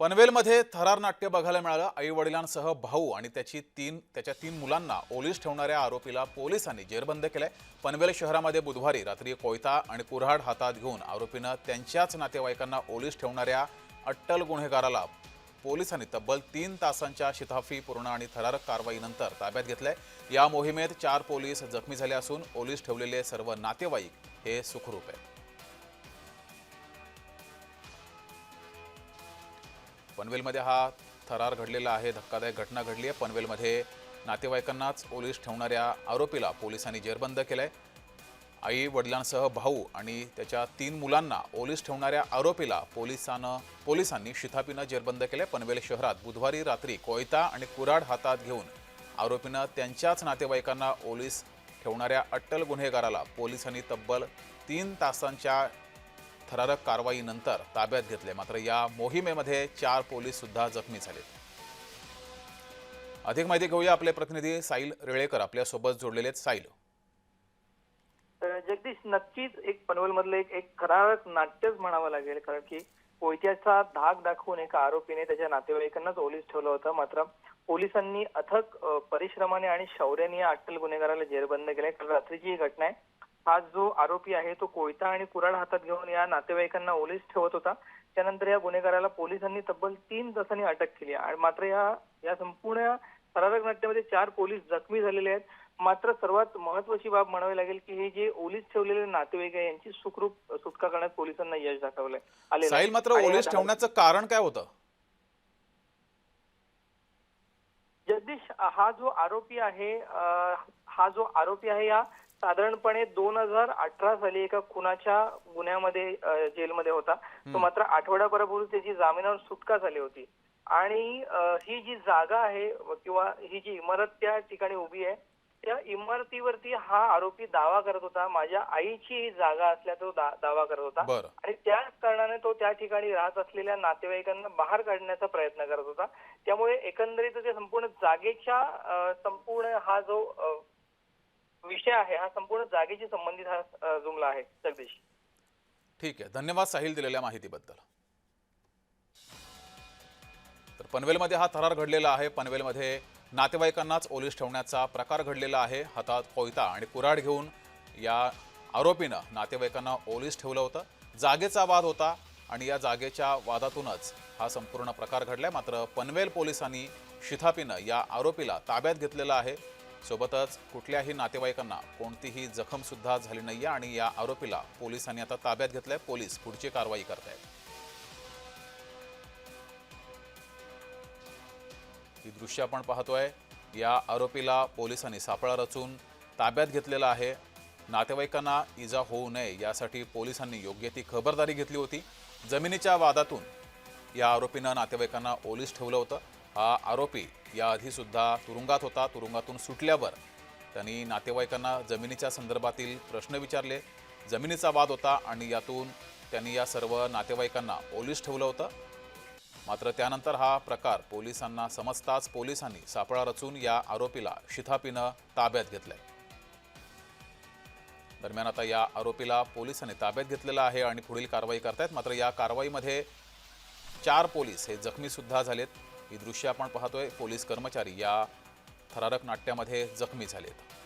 पनवेलमध्ये थरार नाट्य बघायला मिळालं. आई वडिलांसह भाऊ आणि त्याची तीन त्याच्या तीन मुलांना ओलीस ठेवणाऱ्या आरोपीला पोलिसांनी जेरबंद केलंय. पनवेल शहरामध्ये बुधवारी रात्री कोयता आणि कुऱ्हाड हातात घेऊन आरोपीनं त्यांच्याच नातेवाईकांना ओलीस ठेवणाऱ्या अट्टल गुन्हेगाराला पोलिसांनी तब्बल तीन तासांच्या शिथाफी पूर्ण आणि थरारक कारवाईनंतर ताब्यात घेतलंय. या मोहिमेत चार पोलीस जखमी झाले असून ओलीस ठेवलेले सर्व नातेवाईक हे सुखरूप आहेत. पनवेलमध्ये हा थरार घडलेला आहे धक्कादायक घटना घडली आहे. पनवेलमध्ये नातेवाईकांनाच पोलीस ठेवणाऱ्या आरोपीला पोलिसांनी जेरबंद केलंय. आई वडिलांसह भाऊ आणि त्याच्या तीन मुलांना ओलीस ठेवणाऱ्या आरोपीला पोलिसानं पोलिसांनी शिथापीनं जेरबंद केले पनवेल शहरात बुधवारी रात्री कोयता आणि कुऱ्हाड हातात घेऊन आरोपीनं त्यांच्याच नातेवाईकांना ओलीस ठेवणाऱ्या अट्टल गुन्हेगाराला पोलिसांनी तब्बल तीन तासांच्या थरारक कारवाईनंतर ताब्यात घेतले. मात्र या मोहिमेमध्ये चार पोलीस सुद्धा जखमी झाले. अधिक माहिती घेऊया आपले प्रतिनिधी साईल रेळेकर आपल्यासोबत जोडलेले आहेत साईल तर जगदीश नक्कीच एक पनवेलमधलं एक एक करारक नाट्यच म्हणावं लागेल. कारण की कोयत्याचा धाक दाखवून एका आरोपीने त्याच्या नातेवाईकांनाच ओलीस ठेवलं होतं. मात्र पोलिसांनी अथक परिश्रमाने आणि शौर्याने या अट्टल गुन्हेगाराला जेरबंद केलाय. कारण रात्रीची ही घटना आहे. हा जो आरोपी आहे तो कोयता आणि कुऱ्हाड हातात घेऊन या नातेवाईकांना ओलीस ठेवत होता. त्यानंतर या गुन्हेगाराला पोलिसांनी तब्बल तीन तासांनी अटक केली आणि मात्र या या संपूर्ण थरारक नाट्यामध्ये चार पोलीस जखमी झालेले आहेत. मात्र सर्वात महत्वाची बाब म्हणावी लागेल की हे जे ओलीस ठेवलेले नातेवाईक आहे यांची सुखरूप सुटका करण्यात पोलिसांना यश दाखवलंय. साईल मात्र ओलीस ठेवण्याचं कारण काय होतं? जगदीश हा जो आरोपी आहे हा जो आरोपी आहे या साधारणपणे दोन हजार अठरा साली एका खुनाच्या गुन्ह्यामध्ये जेलमध्ये होता. तो मात्र आठवड्याभरापूर्वी त्याची जामिनावर सुटका झाली होती. आणि ही जी जागा आहे किंवा ही जी इमारत त्या ठिकाणी उभी आहे त्या इमारतीवरती हा आरोपी दावा करत होता. माझ्या आईची ही जागा असल्याचा तो दा- दावा करत होता. आणि त्याच कारणाने तो त्या ठिकाणी राहत असलेल्या नातेवाईकांना बाहेर काढण्याचा प्रयत्न करत होता. त्यामुळे एकंदरीत त्या संपूर्ण जागेच्या संपूर्ण हा जो विषय आहे हा संपूर्ण जागेशी संबंधित हा जुमला आहे जगदीश. ठीक आहे. धन्यवाद साहिल दिलेल्या माहितीबद्दल. तर पनवेलमध्ये हा थरार घडलेला आहे. पनवेलमध्ये नातेवाईकांनाच ओलीस ठेवण्याचा प्रकार घडलेला आहे. हातात कोयता आणि कुऱ्हाड घेऊन या आरोपीनं नातेवाईकांना ओलीस ठेवलं होतं. जागेचा वाद होता आणि या जागेच्या वादातूनच हा संपूर्ण प्रकार घडलाय. मात्र पनवेल पोलिसांनी शिथापीनं या आरोपीला ताब्यात घेतलेला आहे. सोबतच कुठल्याही नातेवाईकांना कोणतीही जखम सुद्धा झाली नाहीये आणि या आरोपीला पोलिसांनी आता ताब्यात घेतलंय. पोलीस पुढची कारवाई करतायत. ही दृश्य आपण पाहतोय. या आरोपीला पोलिसांनी सापळा रचून ताब्यात घेतलेला आहे. नातेवाईकांना इजा होऊ नये यासाठी पोलिसांनी योग्य ती खबरदारी घेतली होती. जमिनीच्या वादातून या आरोपीनं नातेवाईकांना ओलीस ठेवलं होतं. हा आरोपी याआधी सुद्धा तुरुंगात होता. तुरुंगातून सुटल्यावर त्यांनी नातेवाईकांना जमिनीच्या संदर्भातील प्रश्न विचारले. जमिनीचा वाद होता आणि यातून त्यांनी या सर्व नातेवाईकांना पोलीस ठेवलं होतं. मात्र त्यानंतर हा प्रकार पोलिसांना समजताच पोलिसांनी सापळा रचून या आरोपीला शिथापीनं ताब्यात घेतलंय. दरम्यान आता या आरोपीला पोलिसांनी ताब्यात घेतलेला आहे आणि पुढील कारवाई करतायत. मात्र या कारवाईमध्ये चार पोलीस हे जखमीसुद्धा झालेत. ही दृश्य आपण पाहतोय. पोलीस कर्मचारी या थरारक नाट्यामध्ये जखमी झालेत.